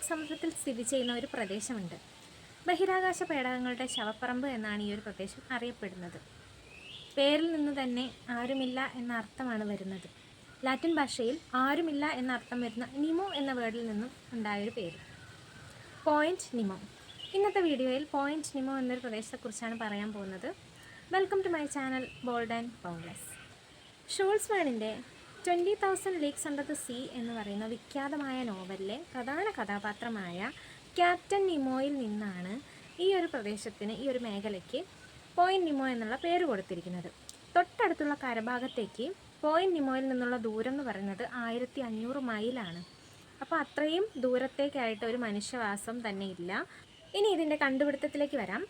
Pacific സമുദ്രത്തിൽ സ്ഥിതി ചെയ്യുന്ന ഒരു പ്രദേശമുണ്ട്. ബഹിരാകാശ പേടകങ്ങളുടെ ശവപ്പറമ്പ് എന്നാണ് ഈ ഒരു പ്രദേശം അറിയപ്പെടുന്നത്. പേരിൽ നിന്ന് തന്നെ ആരുമില്ല എന്ന അർത്ഥമാണ് വരുന്നത്. ലാറ്റിൻ ഭാഷയിൽ ആരുമില്ല എന്ന അർത്ഥം വരുന്ന നിമോ എന്ന വേർഡിൽ നിന്നും ഉണ്ടായൊരു പേര്. Point Nemo. ഇന്നത്തെ വീഡിയോയിൽ പോയിന്റ് നിമോ എന്നൊരു പ്രദേശത്തെക്കുറിച്ചാണ് പറയാൻ പോകുന്നത്. Welcome to my channel bold and boundless shores twenty thousand leagues under the sea എന്ന് പറയുന്ന വിഖ്യാതമായ നോവലിലെ പ്രധാന കഥാപാത്രമായ ക്യാപ്റ്റൻ നിമോയിൽ നിന്നാണ് ഈ ഒരു പ്രദേശത്തിന് ഈ ഒരു മേഖലയ്ക്ക് പോയിൻ നിമോ എന്നുള്ള പേര് കൊടുത്തിരിക്കുന്നത്. തൊട്ടടുത്തുള്ള കരഭാഗത്തേക്ക് പോയിൻ നിമോയിൽ നിന്നുള്ള ദൂരം എന്ന് പറയുന്നത് ആയിരത്തി അഞ്ഞൂറ് മൈലാണ്. അപ്പോൾ അത്രയും ദൂരത്തേക്കായിട്ട് ഒരു മനുഷ്യവാസം തന്നെ ഇല്ല. ഇനി ഇതിന്റെ കണ്ടുപിടുത്തത്തിലേക്ക് വരാം.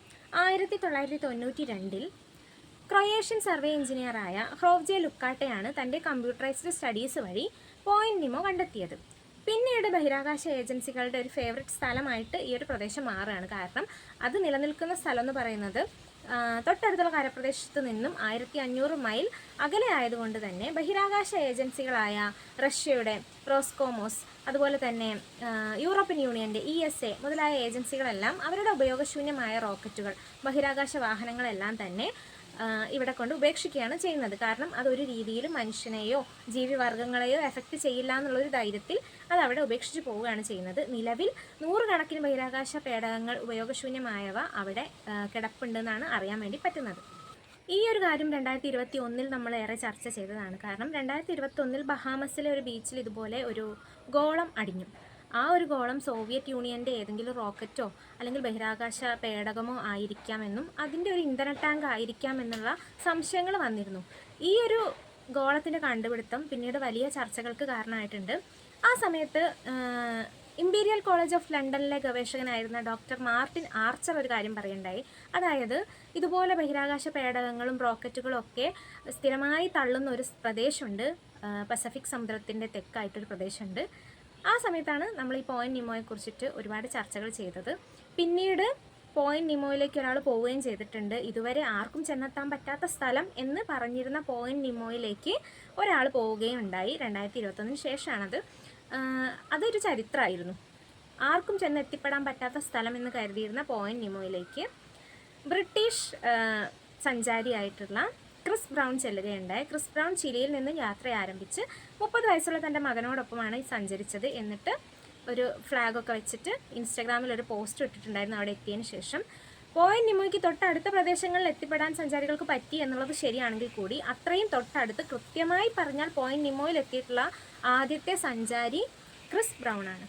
ആയിരത്തി തൊള്ളായിരത്തി തൊണ്ണൂറ്റി രണ്ടിൽ ക്രൊയേഷ്യൻ സർവേ എഞ്ചിനീയറായ ഹ്രോവ്ജെ ലുക്കാട്ടയാണ് തന്റെ കമ്പ്യൂട്ടറൈസ്ഡ് സ്റ്റഡീസ് വഴി പോയിന്റ് നിമോ കണ്ടെത്തിയത്. പിന്നീട് ബഹിരാകാശ ഏജൻസികളുടെ ഒരു ഫേവററ്റ് സ്ഥലമായിട്ട് ഈ ഒരു പ്രദേശം മാറുകയാണ്. കാരണം അത് നിലനിൽക്കുന്ന സ്ഥലം എന്ന് പറയുന്നത് തൊട്ടടുത്തുള്ള കരപ്രദേശത്ത് നിന്നും ആയിരത്തി അഞ്ഞൂറ് മൈൽ അകലെ ആയതുകൊണ്ട് തന്നെ ബഹിരാകാശ ഏജൻസികളായ റഷ്യയുടെ റോസ്കോമോസ് അതുപോലെ തന്നെ യൂറോപ്യൻ യൂണിയന്റെ ഇ എസ് എ മുതലായ ഏജൻസികളെല്ലാം അവരുടെ ഉപയോഗശൂന്യമായ റോക്കറ്റുകൾ ബഹിരാകാശ വാഹനങ്ങളെല്ലാം തന്നെ ഇവിടെ കൊണ്ട് ഉപേക്ഷിക്കുകയാണ് ചെയ്യുന്നത്. കാരണം അതൊരു രീതിയിലും മനുഷ്യനെയോ ജീവിവർഗങ്ങളെയോ എഫക്റ്റ് ചെയ്യില്ല എന്നുള്ളൊരു ധൈര്യത്തിൽ അത് അവിടെ ഉപേക്ഷിച്ച് പോവുകയാണ് ചെയ്യുന്നത്. നിലവിൽ നൂറുകണക്കിന് ബഹിരാകാശ പേടകങ്ങൾ ഉപയോഗശൂന്യമായവ അവിടെ കിടപ്പുണ്ടെന്നാണ് അറിയാൻ വേണ്ടി പറ്റുന്നത്. ഈ ഒരു കാര്യം രണ്ടായിരത്തി ഇരുപത്തി ഒന്നിൽ നമ്മൾ ഏറെ ചർച്ച ചെയ്തതാണ്. കാരണം രണ്ടായിരത്തി ഇരുപത്തി ഒന്നിൽ ബഹാമസിലെ ഒരു ബീച്ചിൽ ഇതുപോലെ ഒരു ഗോളം അടിഞ്ഞു. ആ ഒരു ഗോളം സോവിയറ്റ് യൂണിയന്റെ ഏതെങ്കിലും റോക്കറ്റോ അല്ലെങ്കിൽ ബഹിരാകാശ പേടകമോ ആയിരിക്കാമെന്നും അതിന്റെ ഒരു ഇന്ധന ടാങ്ക് ആയിരിക്കാമെന്നുള്ള സംശയങ്ങൾ വന്നിരുന്നു. ഈ ഒരു ഗോളത്തിന്റെ കണ്ടുപിടുത്തം പിന്നീട് വലിയ ചർച്ചകൾക്ക് കാരണമായിട്ടുണ്ട്. ആ സമയത്ത് ഇമ്പീരിയൽ കോളേജ് ഓഫ് ലണ്ടനിലെ ഗവേഷകനായിരുന്ന ഡോക്ടർ മാർട്ടിൻ ആർച്ചർ ഒരു കാര്യം പറയുണ്ടായി അതായത് ഇതുപോലെ ബഹിരാകാശ പേടകങ്ങളും റോക്കറ്റുകളും ഒക്കെ സ്ഥിരമായി തള്ളുന്ന ഒരു പ്രദേശമുണ്ട്. പസഫിക് സമുദ്രത്തിന്റെ തെക്കായിട്ടൊരു പ്രദേശമുണ്ട്. ആ സമയത്താണ് നമ്മൾ ഈ പോയിന്റ് നിമോയെ കുറിച്ചിട്ട് ഒരുപാട് ചർച്ചകൾ ചെയ്തത്. പിന്നീട് പോയിന്റ് നിമോയിലേക്ക് ഒരാൾ പോവുകയും ചെയ്തിട്ടുണ്ട്. ഇതുവരെ ആർക്കും ചെന്നെത്താൻ പറ്റാത്ത സ്ഥലം എന്ന് പറഞ്ഞിരുന്ന പോയിന്റ് നിമോയിലേക്ക് ഒരാൾ പോവുകയും ഉണ്ടായി രണ്ടായിരത്തി ഇരുപത്തൊന്നിന് ശേഷമാണത് അതൊരു ചരിത്രമായിരുന്നു. ആർക്കും ചെന്ന് എത്തിപ്പെടാൻ പറ്റാത്ത സ്ഥലം എന്ന് കരുതിയിരുന്ന പോയിന്റ് നിമോയിലേക്ക് ബ്രിട്ടീഷ് സഞ്ചാരിയായിട്ടുള്ള ക്രിസ് ബ്രൗൺ ചെല്ലുകയുണ്ടായി. ക്രിസ് ബ്രൗൺ ചിലിയിൽ നിന്ന് യാത്ര ആരംഭിച്ച് മുപ്പത് വയസ്സുള്ള തന്റെ മകനോടൊപ്പമാണ് സഞ്ചരിച്ചത്. എന്നിട്ട് ഒരു ഫ്ലാഗൊക്കെ വെച്ചിട്ട് ഇൻസ്റ്റാഗ്രാമിൽ ഒരു പോസ്റ്റ് ഇട്ടിട്ടുണ്ടായിരുന്നു അവിടെ എത്തിയതിന് ശേഷം. പോയിന്റ് നിമോയ്ക്ക് തൊട്ടടുത്ത പ്രദേശങ്ങളിൽ എത്തിപ്പെടാൻ സഞ്ചാരികൾക്ക് പറ്റി എന്നുള്ളത് ശരിയാണെങ്കിൽ കൂടി അത്രയും തൊട്ടടുത്ത് കൃത്യമായി പറഞ്ഞാൽ പോയിന്റ് നിമോയിൽ എത്തിയിട്ടുള്ള ആദ്യത്തെ സഞ്ചാരി ക്രിസ് ബ്രൗൺ ആണ്.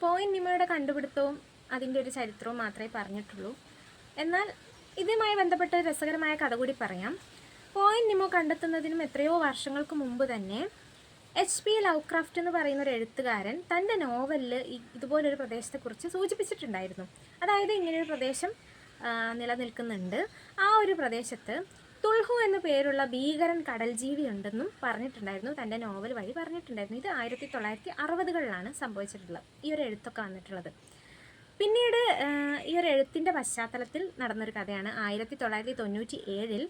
പോയിന്റ് നിമോയുടെ കണ്ടുപിടുത്തവും അതിന്റെ ഒരു ചരിത്രവും മാത്രമേ പറഞ്ഞിട്ടുള്ളൂ. എന്നാൽ ഇതുമായി ബന്ധപ്പെട്ട ഒരു രസകരമായ കഥ കൂടി പറയാം. പോയിന്റ് നിമോ കണ്ടെത്തുന്നതിനും എത്രയോ വർഷങ്ങൾക്ക് മുമ്പ് തന്നെ എച്ച് പി ലവ്ക്രാഫ്റ്റ് എന്ന് പറയുന്ന ഒരു എഴുത്തുകാരൻ തന്റെ നോവലിൽ ഇതുപോലൊരു പ്രദേശത്തെക്കുറിച്ച് സൂചിപ്പിച്ചിട്ടുണ്ടായിരുന്നു. അതായത് ഇങ്ങനെയൊരു പ്രദേശം നിലനിൽക്കുന്നുണ്ട്. ആ ഒരു പ്രദേശത്ത് തുൾഹു എന്ന പേരുള്ള ഭീകരൻ കടൽ ജീവി ഉണ്ടെന്നും പറഞ്ഞിട്ടുണ്ടായിരുന്നു. തന്റെ നോവൽ വഴി പറഞ്ഞിട്ടുണ്ടായിരുന്നു. ഇത് ആയിരത്തി തൊള്ളായിരത്തി അറുപതുകളിലാണ് സംഭവിച്ചിട്ടുള്ളത്. ഈ ഒരു എഴുത്തൊക്കെ വന്നിട്ടുള്ളത്. പിന്നീട് ഈ ഒരു എഴുത്തിന്റെ പശ്ചാത്തലത്തിൽ നടന്നൊരു കഥയാണ്. ആയിരത്തി തൊള്ളായിരത്തി തൊണ്ണൂറ്റി ഏഴിൽ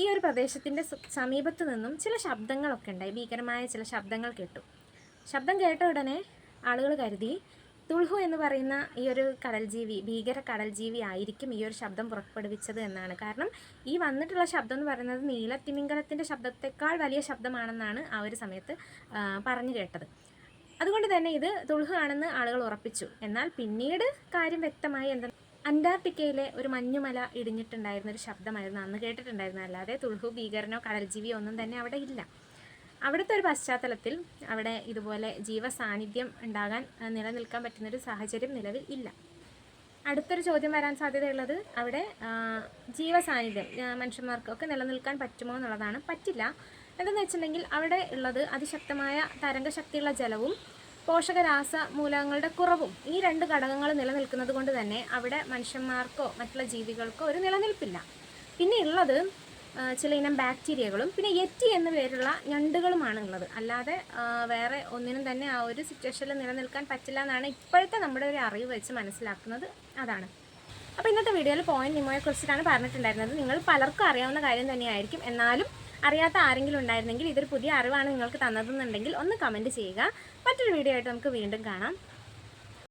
ഈ ഒരു പ്രദേശത്തിന്റെ സമീപത്ത് നിന്നും ചില ശബ്ദങ്ങളൊക്കെ ഉണ്ടായി. ഭീകരമായ ചില ശബ്ദങ്ങൾ കേട്ടു. ശബ്ദം കേട്ട ഉടനെ ആളുകൾ കരുതി തുൾഹു എന്ന് പറയുന്ന ഈ ഒരു കടൽ ജീവി ഭീകര കടൽ ജീവി ആയിരിക്കും ഈ ഒരു ശബ്ദം പുറപ്പെടുവിച്ചത് എന്നാണ്. കാരണം ഈ വന്നിട്ടുള്ള ശബ്ദം എന്ന് പറയുന്നത് നീലത്തിമിംഗലത്തിന്റെ ശബ്ദത്തെക്കാൾ വലിയ ശബ്ദമാണെന്നാണ് ആ ഒരു സമയത്ത് പറഞ്ഞു കേട്ടത്. അതുകൊണ്ട് തന്നെ ഇത് തുൾഹു ആണെന്ന് ആളുകൾ ഉറപ്പിച്ചു. എന്നാൽ പിന്നീട് കാര്യം വ്യക്തമായി എന്താ അന്റാർട്ടിക്കയിലെ ഒരു മഞ്ഞുമല ഇടിഞ്ഞിട്ടുണ്ടായിരുന്ന ഒരു ശബ്ദമായിരുന്നു. അന്ന് കേട്ടിട്ടുണ്ടായിരുന്നു. അല്ലാതെ തുൾഹു ഭീകരനോ കടൽജീവിയോ ഒന്നും തന്നെ അവിടെ ഇല്ല. അവിടുത്തെ ഒരു പശ്ചാത്തലത്തിൽ അവിടെ ഇതുപോലെ ജീവ സാന്നിധ്യം ഉണ്ടാകാൻ നിലനിൽക്കാൻ പറ്റുന്നൊരു സാഹചര്യം നിലവിൽ ഇല്ല. അടുത്തൊരു ചോദ്യം വരാൻ സാധ്യതയുള്ളത് അവിടെ ജീവ ജീവസാന്നിധ്യം ആ, മനുഷ്യന്മാർക്കൊക്കെ നിലനിൽക്കാൻ പറ്റുമോ എന്നുള്ളതാണ്. പറ്റില്ല. എന്തെന്ന് വെച്ചിട്ടുണ്ടെങ്കിൽ അവിടെ ഉള്ളത് അതിശക്തമായ തരംഗശക്തിയുള്ള ജലവും പോഷകരാസ മൂലകങ്ങളുടെ കുറവും ഈ രണ്ട് ഘടകങ്ങൾ നിലനിൽക്കുന്നത് കൊണ്ട് തന്നെ അവിടെ മനുഷ്യന്മാർക്കോ മറ്റുള്ള ജീവികൾക്കോ ഒരു നിലനിൽപ്പില്ല. പിന്നെ ഉള്ളത് ചില ഇനം ബാക്ടീരിയകളും പിന്നെ എറ്റി എന്ന പേരുള്ള ഞണ്ടുകളുമാണ് ഉള്ളത് അല്ലാതെ വേറെ ഒന്നിനും തന്നെ ആ ഒരു സിറ്റുവേഷനിൽ നിലനിൽക്കാൻ പറ്റില്ല എന്നാണ് ഇപ്പോഴത്തെ നമ്മുടെ ഒരു അറിവ് വെച്ച് മനസ്സിലാക്കുന്നത് അതാണ്. അപ്പോൾ ഇന്നത്തെ വീഡിയോയിൽ പോയിന്റ് നിമോയെക്കുറിച്ചിട്ടാണ് പറഞ്ഞിട്ടുണ്ടായിരുന്നത്. നിങ്ങൾ പലർക്കും അറിയാവുന്ന കാര്യം തന്നെയായിരിക്കും. എന്നാലും അറിയാത്ത ആരെങ്കിലും ഉണ്ടായിരുന്നെങ്കിൽ ഇതൊരു പുതിയ അറിവാണ് നിങ്ങൾക്ക് തന്നതെന്നുണ്ടെങ്കിൽ ഒന്ന് കമന്റ് ചെയ്യുക. മറ്റൊരു വീഡിയോ ആയിട്ട് നമുക്ക് വീണ്ടും കാണാം.